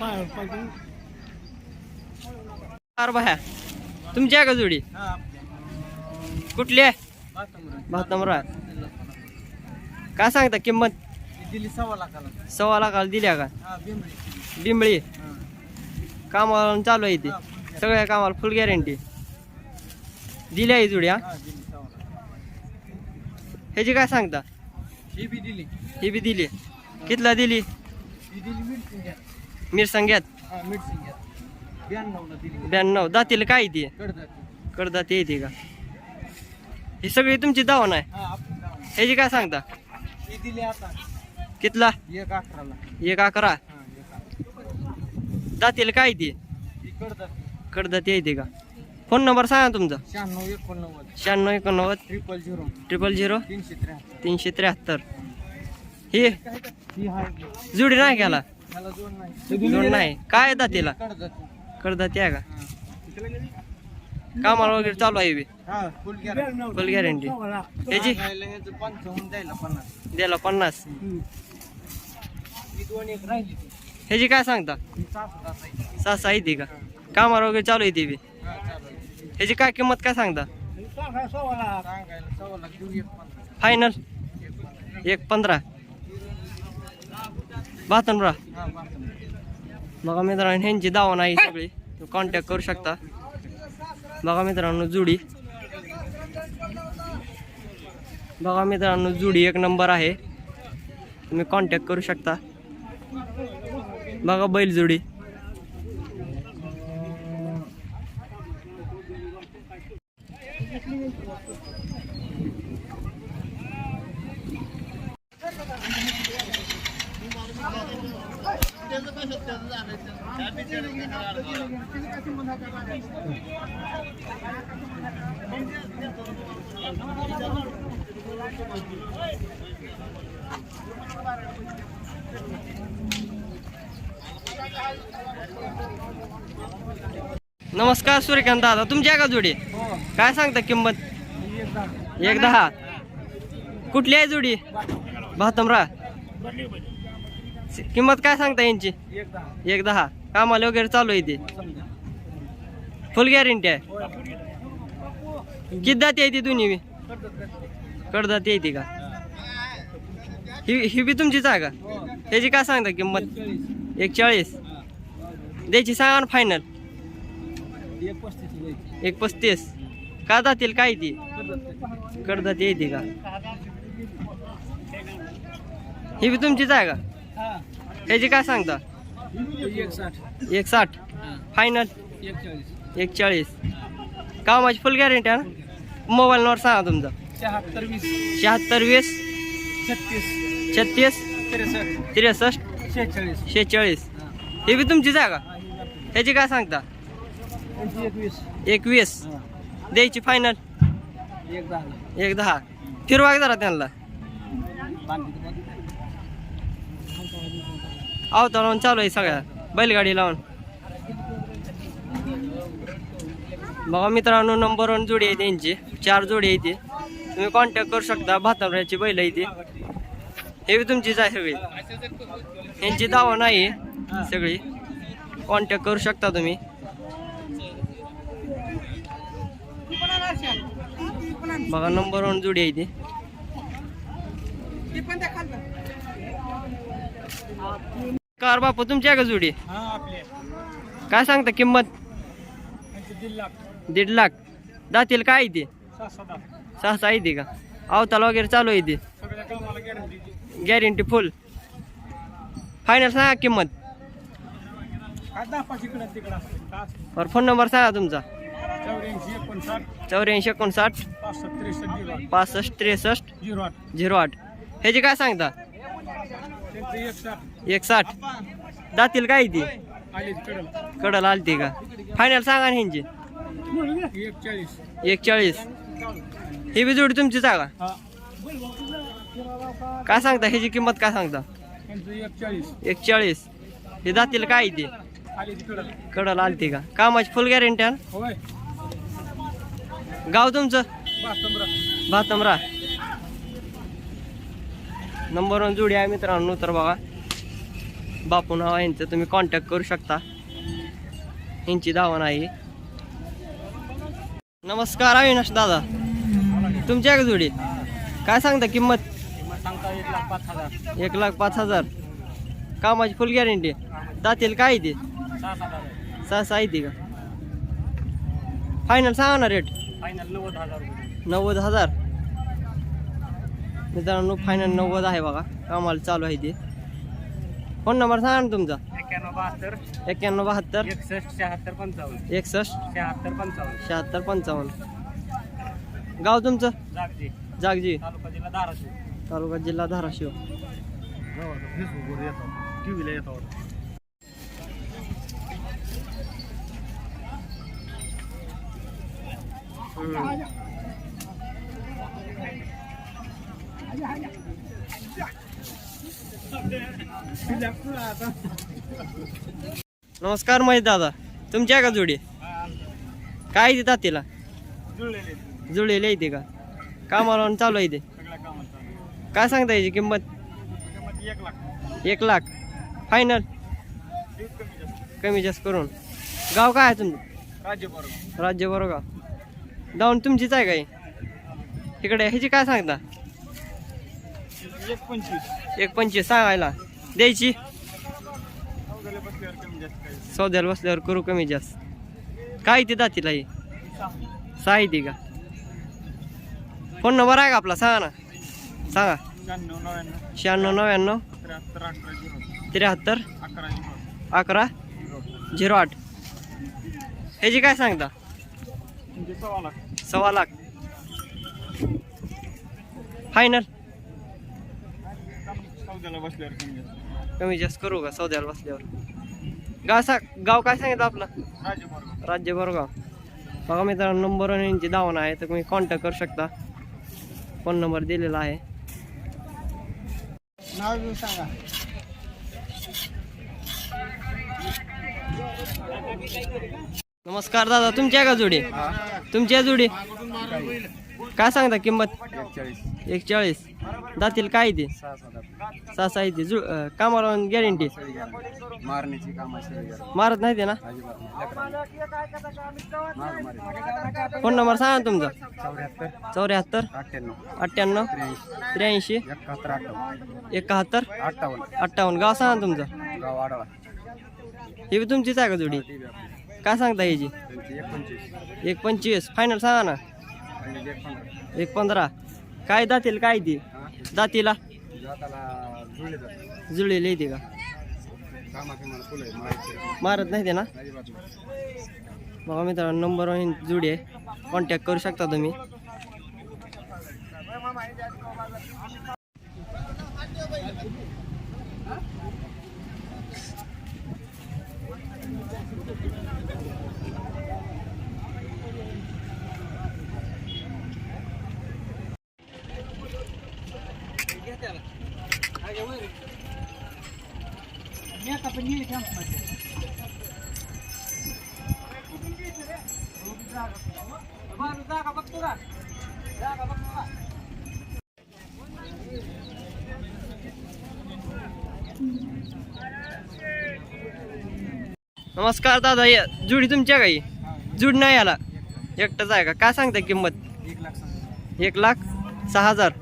बाया तुमची आहे का जोडी? कुठली आहे? भातमरा काय सांगता किंमत? दिली सव्वा लाखाला सव्वा लाखाला दिल्या का? बिंबळी. कामाला चालू आहे ती. सगळ्या कामाला फुल गॅरंटी दिल्या ही जोडी हा? हा दिली सव्वा लाख ह्याची काय सांगता? ही बी दिली. ही बी दिली. कितला दिली? दिली मिरसंग्यात ब्याण्णव दातील काय ती? कडदाती. येते का? ही सगळी तुमची दावण आहे? हा. ह्याची काय सांगता? कितला? एक अकरा दातील काय ती? ही कडदाती. येते का? फोन नंबर सांगा तुमचा. शहाण्णव एकोणनव्वद. ट्रिपल झिरो ट्रिपल झिरो तीनशे त्र्याहत्तर. तीनशे त्र्याहत्तर. ही? जुडी नाही घ्याला दोन नाही. जोड नाही. काय दातीला? कडदाती कडदात आहे का. कामाला वगैरे चालू आहे बी. हा फुल गॅरंटी पंचावन्न द्यायला पन्नास. द्यायला पन्नास. ही दोन एक राहिली. ती ह्याची काय सांगता? आहे. सहा सहा येते का? कामाला वगैरे चालू येते बी. हा चालू आहे. ह्याची काय किंमत काय सांगता? फायनल एक पंधरा. बापरे. बघा मित्रांनो ह्यांची दावा नाही सगळी. कॉन्टॅक्ट करू शकता. बघा मित्रांनो जुडी. बघा मित्रांनो जुडी एक नंबर आहे. तुम्ही कॉन्टॅक्ट करू शकता. बघा बैल जुडी. नमस्कार सूर्यकांत दादा तुमची आहे का जोडी काय सांगता किंमत? एक दहा. कुठली आहे जोडी? भातमरा. किंमत काय सांगता यांची एक दहा. कामाला वगैरे चालू आहे ते. फुल गॅरंटी आहे. किती दाती आहे ती दोन्ही करतात. कडदाती येते का ही ही बी तुमचीच आहे का. ह्याची काय सांगता किंमत. एक चाळीस. द्यायची सांगा ना फायनल एक पस्तीस का जातील काय ती. कडदात येते का ही बी तुमचीच आहे का हा. ह्याची काय सांगता? एक साठ. फायनल एक चाळीस एक चाळीस कामाची फुल गॅरंटी आहे ना? मोबाईल नंबर सांगा तुमचा. शहात्तर वीस. शहात्तर वीस. छत्तीस. छत्तीस. त्रेसष्ट. शेहेचाळीस. हा. बी का? ही जाते. ह्याची काय सांगता? त्यांची एकवीस. द्यायची फायनल एक दहा. फिरवा जरा त्यांना. आवता लावून चालू आहे सगळ्या. बैलगाडी लावून. बघा मित्रांनो नंबर वन जोडी आहे त्यांची. चार जोडी आहे ती. तुम्ही कॉन्टॅक्ट करू शकता. भातावऱ्याची बैल आहे ती. हे बी तुमचीच आहे सगळी. यांची दावा नाही सगळी. कॉन्टॅक्ट करू शकता तुम्ही. बघा नंबर वन जोडी आहे ती. कार बापू तुमची आहे का जोडी? हा आपले काय सांगता किंमत? त्यांचे दीड लाख. दीड लाख. दातील काय आहे ती? सहा सहा सहा सहा येते का? अवताल वगैरे चालू आहे ती. सगळ्या कामाला गॅरंटी गॅरंटी फुल फायनल सांगा किंमत. काय दहा पाच इकडं तिकडं असते का बरं फोन नंबर सांगा तुमचा. चौऱ्याऐंशी एकोणसाठ. चौऱ्याऐंशी एकोणसाठ. पासष्ट त्रेसष्ट झिरो आठ. पासष्ट त्रेसष्ट. झिरो आठ. झिरो आठ. ह्याची काय सांगता? एक साठ दातील काय ती? कडल आलती का? फायनल सांगा ना ह्यांची. एक चाळीस ही बी जोडी तुमची सांगा. काय सांगता? ह्याची किंमत काय सांगता? एक चाळीस हे दातील काय ती? कडल आलती का? कामाची फुल गॅरंटी? गाव तुमचं? भातमरा नंबर वन जोडी आहे मित्रांनो तर बघा. बापू नाव आहे यांचं तुम्ही कॉन्टॅक्ट करू शकता. यांची दावा नाही नमस्कार अविनाश दादा. तुमच्या का जोडी काय सांगता किंमत? एक लाख पाच हजार. कामाची फुल गॅरंटी जातील काय ते? सहा सहा येते का? फायनल सांगा ना रेट फायनल नव्वद हजार रुपये. नव्वद हजार. मित्रांनो फायनल नव्वद आहे बघा. कामाला चालू आहे ते. फोन नंबर सांगा ना तुमचा. एक्क्याण्णव बहात्तर. एकसष्ट शहात्तर पंचावन्न. एकसष्ट. शहात्तर पंचावन्न. शहात्तर पंचावन्न. गाव तुमचं? जागजी. जागजी. तालुका जिल्हा धाराशिव फेसबुकवर येतो टी व्हीला येतो हम्म. नमस्कार महेश दादा. तुमच्या का जोडी? काय देतात तिला जुळलेले आहे ते का? कामाला चालू आहे ते काय सांगता याची किंमत? एक लाख. फायनल कमी जास्त करून. गाव काय आहे तुमचं? राज्य बरोबर. का डाऊन तुमचीच आहे काय? इकडे ह्याची काय सांगता? एक पंचवीस. एक पंचवीस सांगायला. द्यायची. सौद्याला बसल्यावर करू कमी जास्त. काय ते दातीला ही? सहा येते का? फोन नंबर आहे का आपला? सांगा ना. सांगा. शहाण्णव नव्याण्णव त्र्याहत्तर अकरा झिरो. आठ. ह्याची काय सांगता? म्हणजे सव्वा लाख. फायनल बसल्यावर कमी जास्त करू का सौद्याला बसल्यावर? गाव सा गाव काय सांगितलं आपलं? राज्य बरोगाव बघा मित्रांनो नंबर यांची दावण आहे तर तुम्ही कॉन्टॅक्ट करू शकता. फोन नंबर दिलेला आहे. नाव घेऊन सांगा. नमस्कार दादा तुमची आहे का जोडी? तुमची आहे जोडी? काय सांगता किंमत? एकचाळीस. एकचाळीस. जातील काय ते? सहा सात सहा सहा येते जु अं, कामाला गॅरंटी मारण्याची मारत नाही ते ना? फोन नंबर सांगा ना तुमचा. चौऱ्याहत्तर. चौऱ्याहत्तर. अठ्ठ्याण्णव. अठ्ठ्याण्णव. त्र्याऐंशी. त्र्याऐंशी. एकाहत्तर अठ्ठावन्न एकाहत्तर. अठ्ठावन्न. अठ्ठावन्न. गाव सांगा ना तुमचं. गाव ही बी तुमचीच आहे का जोडी? काय सांगता ह्याची? त्यांची एक पंचवीस एक पंचवीस. फायनल सांगा ना. एक पंधरा. काय दातील काय ती? दातीला? जुळलेली येते का? मारत नाही ते ना. बघा मित्रांनो नंबर वन जुडी आहे. कॉन्टॅक्ट करू शकता तुम्ही. नमस्कार दादा या जुडी तुमच्या काही जुड नाही आला. एकटाच आहे का? काय सांगता किंमत? एक लाख लाख? सहा हजार?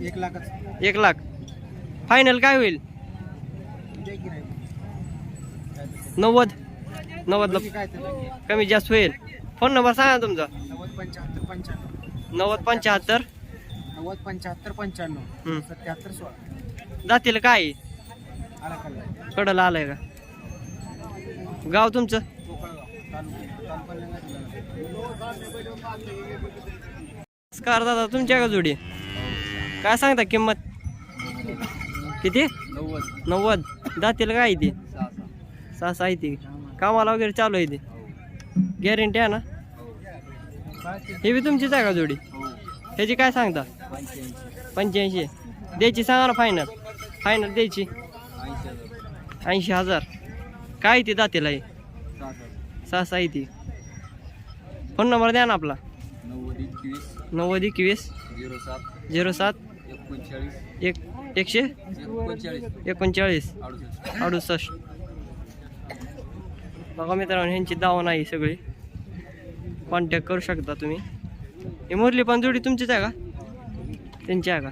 एक- लाखच. एक लाख. फायनल काय होईल द्या की नाही नव्वद. नव्वदला कमी जास्त होईल. फोन नंबर सांगा तुमचा. नव्वद पंच्याहत्तर पंच्याण्णव. नव्वद पंच्याहत्तर. नव्वद पंच्याहत्तर पंच्याण्णव. सत्याहत्तर सोळा. जातील काय? कडला आलंय का? गाव तुमचं? नमस्कार दादा तुमच्या का जोडी? काय सांगता किंमत? किती? नव्वद. नव्वद. जातील काय ती? सहा सहा ती कामाला वगैरे चालू आहे ती. गॅरंटी आहे ना? हे बी तुमचीच आहे का जोडी? ह्याची काय सांगता? पंच्याऐंशी. द्यायची सांगा ना फायनल फायनल द्यायची. ऐंशी हजार. काय ती दातेला आहे सहा सहा ती. फोन नंबर द्या ना आपला. नव्वद एकवीस. झिरो सात. एक एकशे? एकोणचाळीस. अडुसष्ट. बघा मित्रांनो ह्यांची दावा नाही सगळी. कॉन्टॅक्ट करू शकता तुम्ही. ही मुरली पण जोडी तुमचीच आहे का? त्यांची आहे का?